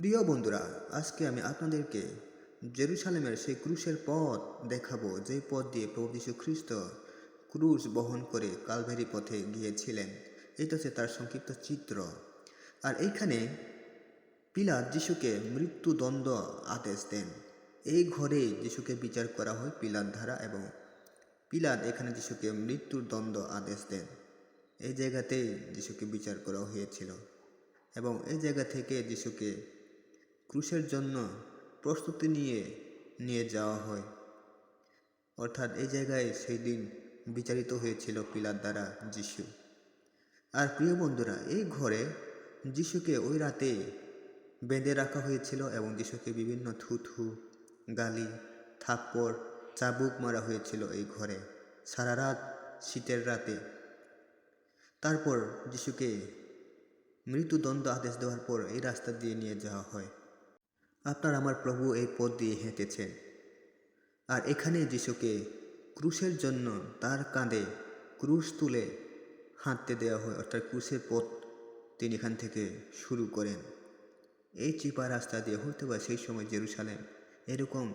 প্রিয় বন্ধুরা, আজকে আমি আপনাদেরকে জেরুসালেমের সেই ক্রুশের পথ দেখাবো, যে পথ দিয়ে প্রভু যীশু খ্রিস্ট ক্রুশ বহন করে কালভেরি পথে গিয়েছিলেন। এটা হচ্ছে তার সংক্ষিপ্ত চিত্র। আর এইখানে পিলাত যিশুকে মৃত্যুদণ্ড আদেশ দেন। এই ঘরে যিশুকে বিচার করা হয় পিলাত দ্বারা এবং পিলাত এখানে যিশুকে মৃত্যুর দণ্ড আদেশ দেন। এই জায়গাতেই যিশুকে বিচার করা হয়েছিল এবং এই জায়গা থেকে যিশুকে ক্রুশের জন্য প্রস্তুতি নিয়ে নিয়ে যাওয়া হয়। অর্থাৎ এই জায়গায় সেই দিন বিচারিত হয়েছিল পিলার দ্বারা যিশু। আর প্রিয় বন্ধুরা, এই ঘরে যিশুকে ওই রাতে বেঁধে রাখা হয়েছিল এবং যিশুকে বিভিন্ন থুথু, গালি, থাপ্পড়, চাবুক মারা হয়েছিল এই ঘরে সারা রাত শীতের রাতে। তারপর যিশুকে মৃত্যুদণ্ড আদেশ দেওয়ার পর এই রাস্তা দিয়ে নিয়ে যাওয়া হয়। আপনার আমার প্রভু এই পথ দিয়ে হেঁটেছেন। আর এখানে যিশুকে ক্রুশের জন্য তার কাঁধে ক্রুশ তুলে হাঁটতে দেওয়া হয়, অর্থাৎ ক্রুশের পথ তিনি এখান থেকে শুরু করেন। এই চিপা রাস্তা দিয়ে হয়তো বা সেই সময় জেরুসালেম এরকম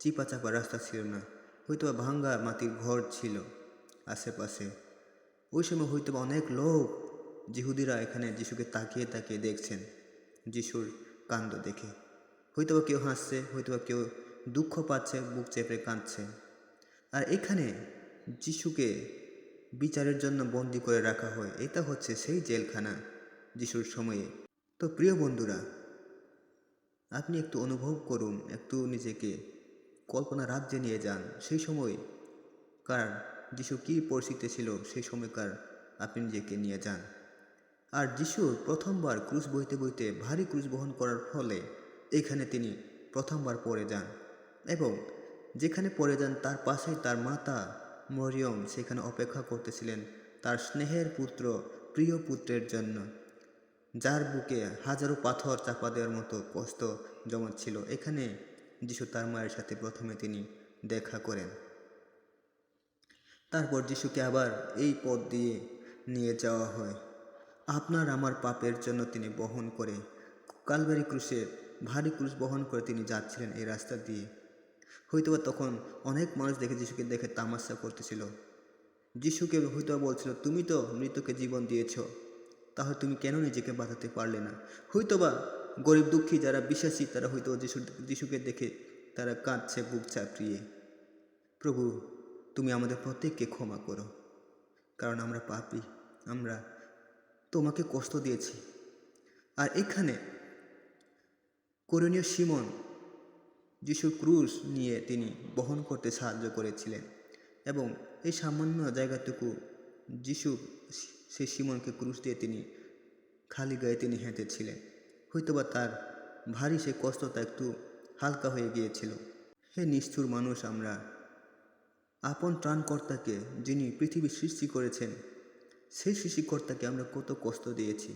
চিপা চাপা রাস্তা ছিল না হয়তো বা ভাঙ্গা মাটির ঘর ছিল আশেপাশে। ওই সময় হয়তো বা অনেক লোক জিহুদিরা এখানে যিশুকে তাকিয়ে তাকিয়ে দেখছেন, যিশুর কাণ্ড দেখে। হয়তো বা কেউ হাসছে হয়তো বা কেউ দুঃখ পাচ্ছে, বুক চেপে কাঁদছে। আর এখানে যিশুকে বিচারের জন্য বন্দি করে রাখা হয়, এটা হচ্ছে সেই জেলখানা যিশুর সময়ে। তো প্রিয় বন্ধুরা, আপনি একটু অনুভব করুন, একটু নিজেকে কল্পনা রাজ্যে নিয়ে যান। সেই সময় কার যিশু কী পরিস্থিতি ছিল, সেই সময়কার আপনি নিজেকে নিয়ে যান। আর যিশুর প্রথমবার ক্রুশ বইতে বইতে ভারী ক্রুশ বহন করার ফলে এখানে তিনি প্রথমবার পড়ে যান এবং যেখানে পড়ে যান তার পাশেই তার মাতা মরিয়ম সেখানে অপেক্ষা করতেছিলেন তার স্নেহের পুত্র, প্রিয় পুত্রের জন্য, যার বুকে হাজারো পাথর চাপা দেওয়ার মতো কষ্ট জমাচ্ছিল। এখানে যিশু তার মায়ের সাথে প্রথমে তিনি দেখা করেন। তারপর যিশুকে আবার এই পথ দিয়ে নিয়ে যাওয়া হয়। আপনার আমার পাপের জন্য তিনি বহন করে কালবারি ক্রুশে ভারী ক্রুশ বহন করে তিনি যাচ্ছিলেন এই রাস্তা দিয়ে। হয়তোবা তখন অনেক মানুষ দেখে যিশুকে দেখে তামাশা করতেছিল। যিশুকে হয়তো বলছিল, তুমি তো মৃতকে জীবন দিয়েছ, তাহলে তুমি কেন নিজেকে বাঁচাতে পারলে না? হয়তোবা গরিব দুঃখী যারা বিশ্বাসী, তারা হয়তো যিশু, যিশুকে দেখে তারা কাঁদছে বুক চাপড়িয়ে প্রভু, তুমি আমাদের প্রত্যেককে ক্ষমা করো, কারণ আমরা পাপি, আমরা তোমাকে কষ্ট দিয়েছি। আর এখানে করণীয় সিমন যিশুর ক্রুশ নিয়ে তিনি বহন করতে সাহায্য করেছিলেন এবং এই সামান্য জায়গাটুকু যিশু সেই সিমনকে ক্রুশ দিয়ে তিনি খালি গায়ে তিনি হেঁটেছিলেন। হয়তোবা তার ভারী সে কষ্টটা একটু হালকা হয়ে গিয়েছিল। হে নিষ্ঠুর মানুষ, আমরা আপন ত্রাণকর্তাকে যিনি পৃথিবী সৃষ্টি করেছেন, সেই সৃষ্টিকর্তাকে আমরা কত কষ্ট দিয়েছি।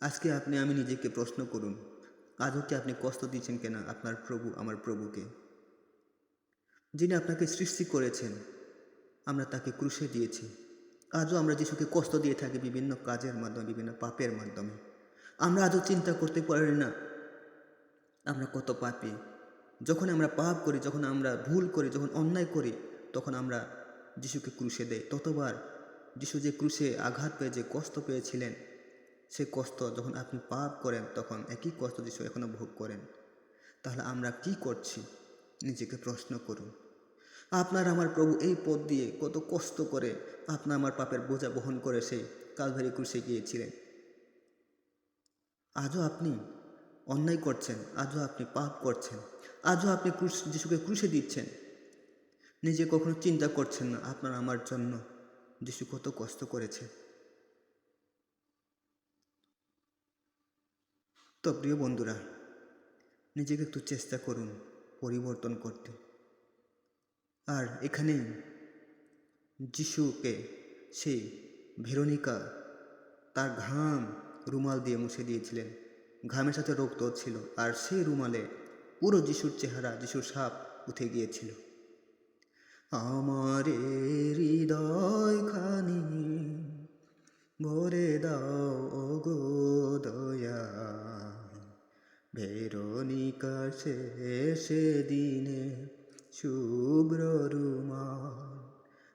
আজকে আপনি, আমি নিজেকে প্রশ্ন করুন আজও কি আপনি কষ্ট দিচ্ছেন কেনা আপনার প্রভু, আমার প্রভুকে? যিনি আপনাকে সৃষ্টি করেছেন, আমরা তাকে ক্রুশে দিয়েছি। আজও আমরা যিশুকে কষ্ট দিয়ে থাকি বিভিন্ন কাজের মাধ্যমে, বিভিন্ন পাপের মাধ্যমে। আমরা আজও চিন্তা করতে পারি না। আমরা কত পাপি। যখন আমরা পাপ করি, যখন আমরা ভুল করি, যখন অন্যায় করি, তখন আমরা যিশুকে ক্রুশে দেই। ততবার যিশু যে ক্রুশে আঘাত পেয়ে, যে কষ্ট পেয়েছিলেন সে কষ্ট যখন আপনি পাপ করেন, তখন একই কষ্ট যিশু এখনও ভোগ করেন, তাহলে আমরা কি করছি? নিজেকে প্রশ্ন করুন। আপনার আমার প্রভু এই পথ দিয়ে কত কষ্ট করে আপনার আমার পাপের বোঝা বহন করে সেই কালভারি ক্রুশে গিয়েছিলেন। আজও আপনি অন্যায় করছেন, আজও আপনি পাপ করছেন, আজও আপনি ক্রুশ যিশুকে ক্রুশে দিচ্ছেন। নিজে কখনো চিন্তা করছেন না, আপনার আমার জন্য যিশু কত কষ্ট করেছে। তো প্রিয় বন্ধুরা, নিজেকে একটু চেষ্টা করুন পরিবর্তন করতে। আর এখানেই যিশুকে, সেই ভেরোনিকা তার ঘাম রুমাল দিয়ে মুছে দিয়েছিলেন। ঘামের সাথে রক্ত ছিল আর সেই রুমালে পুরো যিশুর চেহারা, যিশুর সাপ উঠে গিয়েছিল। আমার হৃদয় খানি ভরে দাও।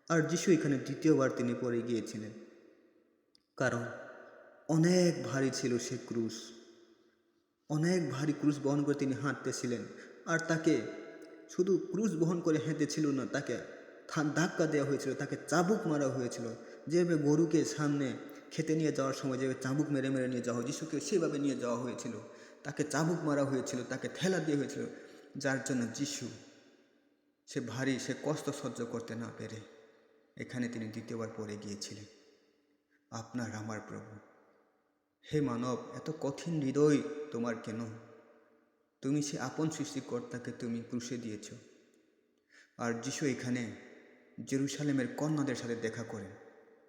আর যিশু এখানে দ্বিতীয়বার তিনি পড়ে গিয়েছিলেন। কারণ অনেক ভারী ছিল সে ক্রুশ। অনেক ভারী ক্রুশ বহন করে তিনি হাঁটতেছিলেন। আর তাকে শুধু ক্রুশ বহন করে হেঁটেছিল না, তাকে ধাক্কা দেওয়া হয়েছিল, তাকে চাবুক মারা হয়েছিল। যেভাবে গরুকে সামনে খেতে নিয়ে যাওয়ার সময় যেভাবে চাবুক মেরে মেরে নিয়ে যাওয়া যিশুকে সেভাবে নিয়ে যাওয়া হয়েছিল। তাকে চাবুক মারা হয়েছিল, তাকে ঠেলা দিয়ে হয়েছিল। যার জন্য যিশু সে ভারী, সে কষ্ট সহ্য করতে না পেরে এখানে তিনি দ্বিতীয়বার পড়ে গিয়েছিলেন। আপনার আমার প্রভু। হে মানব, এত কঠিন হৃদয় তোমার কেন? তুমি সে আপন সৃষ্টিকর্তাকে তুমি ক্রুশে দিয়েছ। আর যিশু এখানে জেরুসালেমের কন্যাদের সাথে দেখা করেন।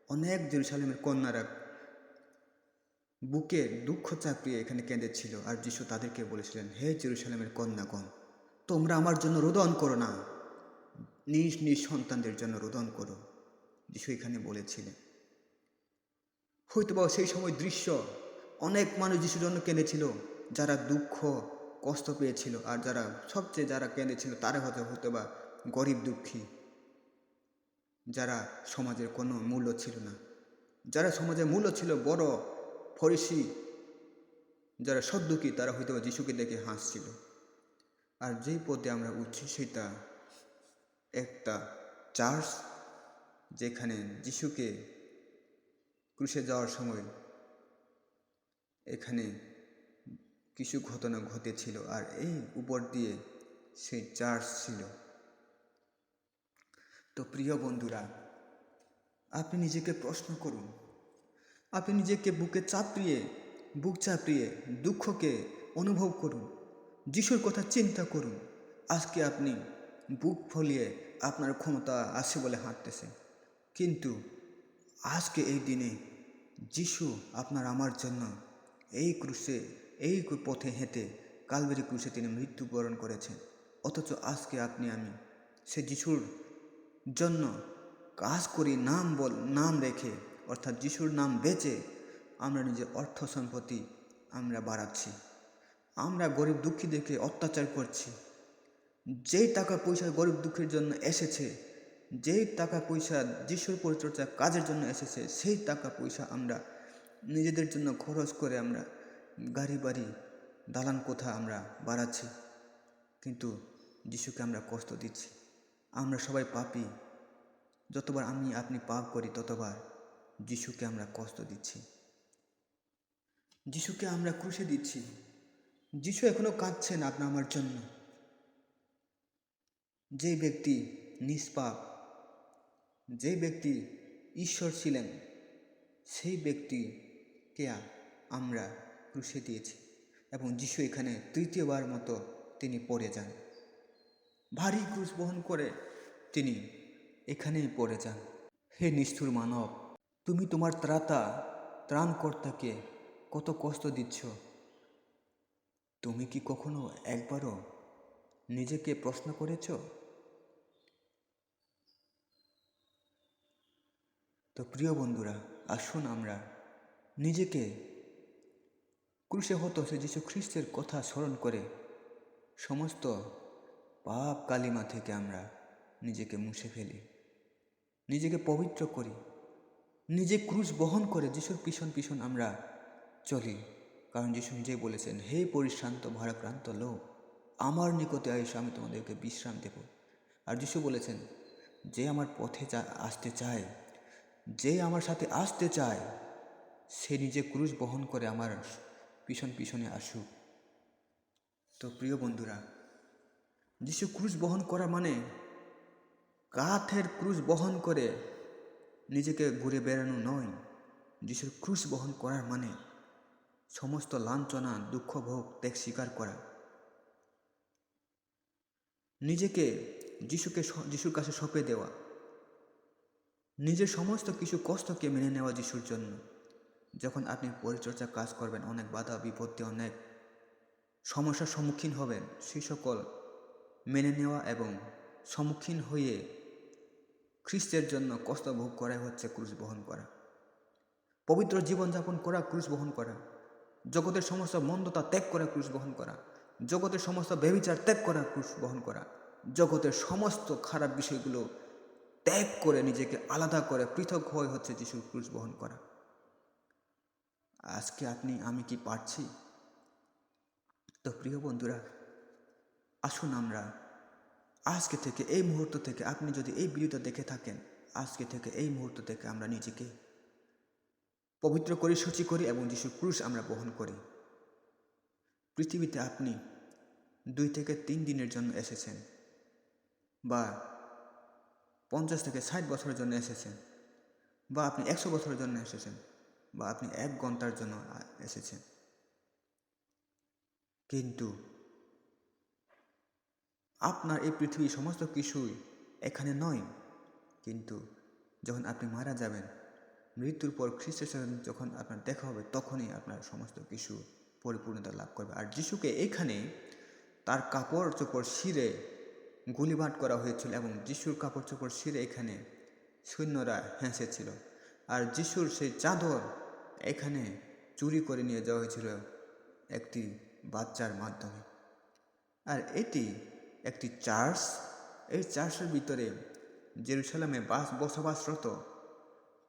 অনেক জেরুসালেমের কন্যারা বুকে দুঃখ চাপিয়ে এখানে কেঁদেছিল। আর যিশু তাদেরকে বলেছিলেন, হে জেরুসালেমের কন্যাগণ, তোমরা আমার জন্য রোদন করো না। নিজ নিজ সন্তানদের জন্য রোদন করো। যিশু এখানে বলেছিলেন। হয়তো বা সেই সময় দৃশ্য অনেক মানুষ যিশুর জন্য কেঁদেছিল, যারা দুঃখ, কষ্ট পেয়েছিল, আর যারা সবচেয়ে যারা কেঁদেছিল তারা হয়তো হয়তো বা গরিব, দুঃখী, যারা সমাজের কোনো মূল্য ছিল না। যারা সমাজের মূল্য ছিল বড় ফরিসি, যারা সদ্দুকী তারা হয়তো যিশুকে দেখে হাসছিল। আর যেই পদে আমরা উঠছি, সেটা একটা চার্চ যেখানে যিশুকে ক্রুশে যাওয়ার সময় এখানে কিছু ঘটনা ঘটেছিল আর এই উপর দিয়ে সেই চার্চ ছিল। তো প্রিয় বন্ধুরা, আপনি নিজেকে প্রশ্ন করুন, আপনি নিজেকে বুকে চাপড়িয়ে বুক চাপড়িয়ে দুঃখকে অনুভব করুন, যিশুর কথা চিন্তা করুন, আজকে আপনি বুক ফলিয়ে আপনার ক্ষমতা আছে বলে হাঁটতেছেন। কিন্তু আজকে এই দিনে যিশু আপনার আমার জন্য এই ক্রুশে, এই পথে হেঁটে কালবেরি ক্রুশে তিনি মৃত্যুবরণ করেছেন। অথচ আজকে আপনি, আমি সে যিশুর জন্য কাজ করি নাম বল, নাম রেখে, অর্থাৎ যিশুর নাম বেচে আমরা নিজের অর্থ সম্পত্তি আমরা বাড়াচ্ছি। আমরা গরিব দুঃখীদেরকে অত্যাচার করছি। যেই টাকা পয়সা গরিব দুঃখের জন্য এসেছে যেই টাকা পয়সা যিশুর পরিচর্যা কাজের জন্য এসেছে, সেই টাকা পয়সা আমরা নিজেদের জন্য খরচ করে আমরা গাড়ি, বাড়ি, দালান কোথা আমরা বাড়াচ্ছি। কিন্তু যিশুকে আমরা কষ্ট দিচ্ছি। আমরা সবাই পাপি। যতবার আমি আপনি পাপ করি, ততবার যিশুকে আমরা কষ্ট দিচ্ছি। যিশুকে আমরা ক্রুশে দিচ্ছি। যিশু এখনও কাঁদছেন আপনার আমার জন্য। যে ব্যক্তি নিষ্পাপ যে ব্যক্তি ঈশ্বর ছিলেন, সেই ব্যক্তিকে আমরা ক্রুশে দিয়েছি এবং যিশু এখানে তৃতীয়বার মতো তিনি পড়ে যান। ভারী ক্রুশ বহন করে তিনি এখানেই পড়ে যান। হে নিষ্ঠুর মানব, তুমি তোমার ত্রাতা, ত্রাণকর্তাকে কত কষ্ট দিচ্ছ? তুমি কি কখনো একবারও নিজেকে প্রশ্ন করেছ? তো প্রিয় বন্ধুরা, আসুন আমরা নিজেকে ক্রুশে হতো সে যীশু খ্রিস্টের কথা স্মরণ করে সমস্ত পাপ কালিমা থেকে আমরা নিজেকে মুছে ফেলি, নিজেকে পবিত্র করি, নিজে ক্রুশ বহন করে যিশুর পিছন পিছন আমরা চলি। কারণ যিশু নিজেই বলেছেন, হে পরিশ্রান্ত, ভারাক্রান্ত লোক, আমার নিকটে আইসো, আমি তোমাদেরকে বিশ্রাম দেব। আর যিশু বলেছেন, যে আমার পথে আসতে চায় যে আমার সাথে আসতে চায়, সে নিজে ক্রুশ বহন করে আমার পিছন পিছনে আসুক। তো প্রিয় বন্ধুরা, যিশু ক্রুশ বহন করা মানে কাঠের ক্রুশ বহন করে নিজেকে ঘুরে বেড়ানো নয়। যিশুর ক্রুশ বহন করার মানে সমস্ত লাঞ্ছনা, দুঃখ, ভোগ, ত্যাগ স্বীকার করা। নিজেকে যিশুকে যিশুর কাছে সঁপে দেওয়া। নিজের সমস্ত কিছু কষ্টকে মেনে নেওয়া যিশুর জন্য। যখন আপনি পরিচর্যা কাজ করবেন, অনেক বাধা, বিপত্তি, অনেক সমস্যার সম্মুখীন হবেন সেই সকল মেনে নেওয়া এবং সম্মুখীন হয়ে খ্রিস্টের জন্য কষ্ট ভোগ করাই হচ্ছে ক্রুশ বহন করা। পবিত্র জীবনযাপন করা, ক্রুশ বহন করা। জগতের সমস্ত মন্দতা ত্যাগ করে, ক্রুশ বহন করা। জগতের সমস্ত ব্যবিচার ত্যাগ করা, ক্রুশ বহন করা। জগতের সমস্ত খারাপ বিষয়গুলো ত্যাগ করে নিজেকে আলাদা করে, পৃথক হয়ে হচ্ছে যিশুর ক্রুশ বহন করা। আজকে আপনি, আমি কি পারছি? তো প্রিয় বন্ধুরা, আসুন আমরা আজকে থেকে, এই মুহূর্ত থেকে আপনি যদি এই ভিডিওটা দেখে থাকেন, আজকে থেকে এই মুহূর্ত থেকে আমরা নিজেকে পবিত্র করি, সূচি করি এবং যিশুর ক্রুশ আমরা বহন করি। পৃথিবীতে আপনি দুই থেকে তিন দিনের জন্য এসেছেন বা পঞ্চাশ থেকে ষাট বছরের জন্য এসেছেন বা আপনি একশো বছরের জন্য এসেছেন বা আপনি এক ঘণ্টার জন্য এসেছেন। কিন্তু আপনার এই পৃথিবীর সমস্ত কিছুই এখানে নয়। কিন্তু যখন আপনি মারা যাবেন, মৃত্যুর পর খ্রিস্টের সাথে যখন আপনার দেখা হবে, তখনই আপনার সমস্ত কিছু পরিপূর্ণতা লাভ করবে। আর যিশুকে এখানে তার কাপড় চোপড় শিরে গুলিবাট করা হয়েছিল এবং যিশুর কাপড় চোপড় শিরে এখানে সৈন্যরা হেসেছিল। আর যিশুর সেই চাদর এখানে চুরি করে নিয়ে যাওয়া হয়েছিল একটি বাচ্চার মাধ্যমে। আর এটি একটি চার্চ। এই চার্চের ভিতরে জেরুসালামে বাস বসবাসরত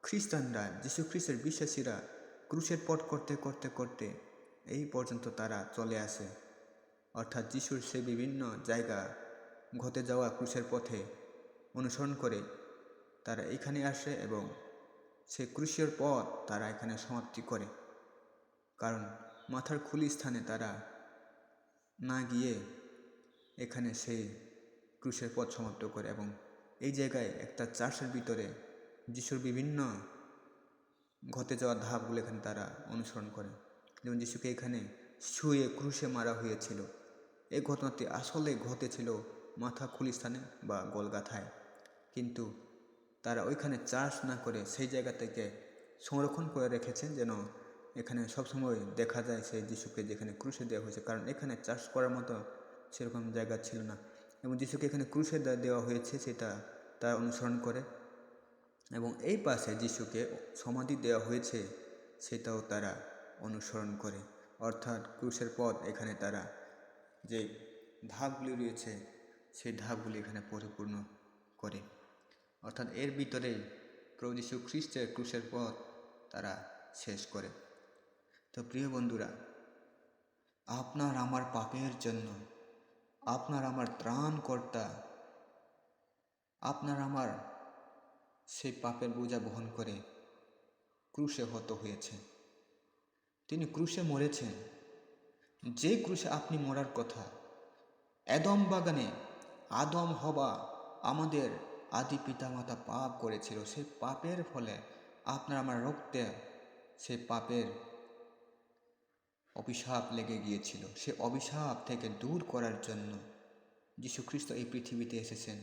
খ্রিস্টানরা যীশু খ্রিস্টের বিশ্বাসীরা ক্রুশের পট করতে করতে করতে এই পর্যন্ত তারা চলে আসে। অর্থাৎ যিশুর সে বিভিন্ন জায়গা ঘটে যাওয়া ক্রুশের পথে অনুসরণ করে তারা এখানে আসে এবং সে ক্রুশের পথ তারা এখানে সমাপ্তি করে। কারণ মাথার খুলি স্থানে তারা না গিয়ে এখানে সে ক্রুশের পথ সমাপ্ত করে এবং এই জায়গায় একটা চার্চের ভিতরে যিশুর বিভিন্ন ঘটে যাওয়া ধাপগুলো এখানে তারা অনুসরণ করে। যেমন যিশুকে এখানে শুয়ে ক্রুশে মারা হয়েছিল। এই ঘটনাটি আসলে ঘটেছিল মাথা খুলি স্থানে বা গোলগাথায়। কিন্তু তারা ওইখানে চার্চ না করে সেই জায়গা থেকে সংরক্ষণ করে রেখেছেন যেন এখানে সবসময় দেখা যায় সেই যিশুকে যেখানে ক্রুশে দেওয়া হয়েছে। কারণ এখানে চার্চ করার মতো সেরকম জায়গা ছিল না। এবং যিশুকে এখানে ক্রুশে দেওয়া হয়েছে সেটা তারা অনুসরণ করে। এবং এই পাশে যিশুকে সমাধি দেওয়া হয়েছে সেটাও তারা অনুসরণ করে। অর্থাৎ ক্রুশের পথ এখানে তারা যে ধাপগুলি রয়েছে সেই ধাপগুলি এখানে পরিপূর্ণ করে। অর্থাৎ এর ভিতরেই প্রভু খ্রিস্টের ক্রুশের পথ তারা শেষ করে। তো প্রিয় বন্ধুরা, আপনার আমার পাপের জন্য, আপনার আমার ত্রাণকর্তা, আপনার আমার সেই পাপের বোঝা বহন করে ক্রুশে হত হয়েছে। তিনি ক্রুশে মরেছেন। যে ক্রুশে আপনি মরার কথা এদম বাগানে আদম হবা আমাদের আদি পিতামাতা পাপ করেছিল সেই পাপের ফলে আপনার আমার রক্তে সেই পাপের অভিশাপ লেগে গিয়েছিল। সে অভিশাপ থেকে দূর করার জন্য যীশুখ্রিস্ট এই পৃথিবীতে এসেছেন।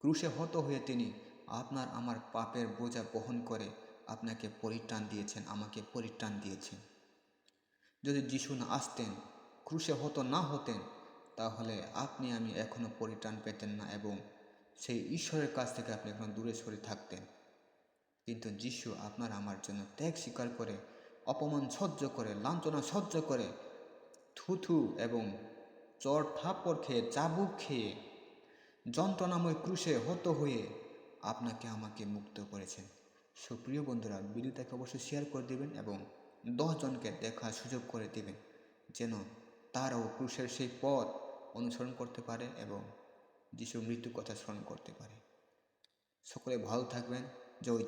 ক্রুশে হত হয়ে তিনি আপনার আমার পাপের বোঝা বহন করে আপনাকে পরিত্রাণ দিয়েছেন, আমাকে পরিত্রাণ দিয়েছেন। যদি যিশু না আসতেন, ক্রুশে হত না হতেন তাহলে আপনি আমি এখনও পরিত্রাণ পেতেন না এবং সেই ঈশ্বরের কাছ থেকে আপনি এখন দূরে সরে থাকতেন। কিন্তু যিশু আপনার আমার জন্য ত্যাগ স্বীকার করে, অপমান সহ্য করে, লাঞ্ছনা সহ্য করে, থুথু এবং চর থাপ্পড় খেয়ে, চাবুক খেয়ে, যন্ত্রণাময় ক্রুশে হত হয়ে আপনাকে আমাকে মুক্ত করেছেন। সুপ্রিয় বন্ধুরা, ভিডিওটাকে অবশ্যই শেয়ার করে দেবেন এবং দশজনকে দেখার সুযোগ করে দেবেন, যেন তারাও ক্রুশের সেই পথ অনুসরণ করতে পারে এবং যিশুর মৃত্যুর কথা স্মরণ করতে পারে। সকলে ভালো থাকবেন। জয়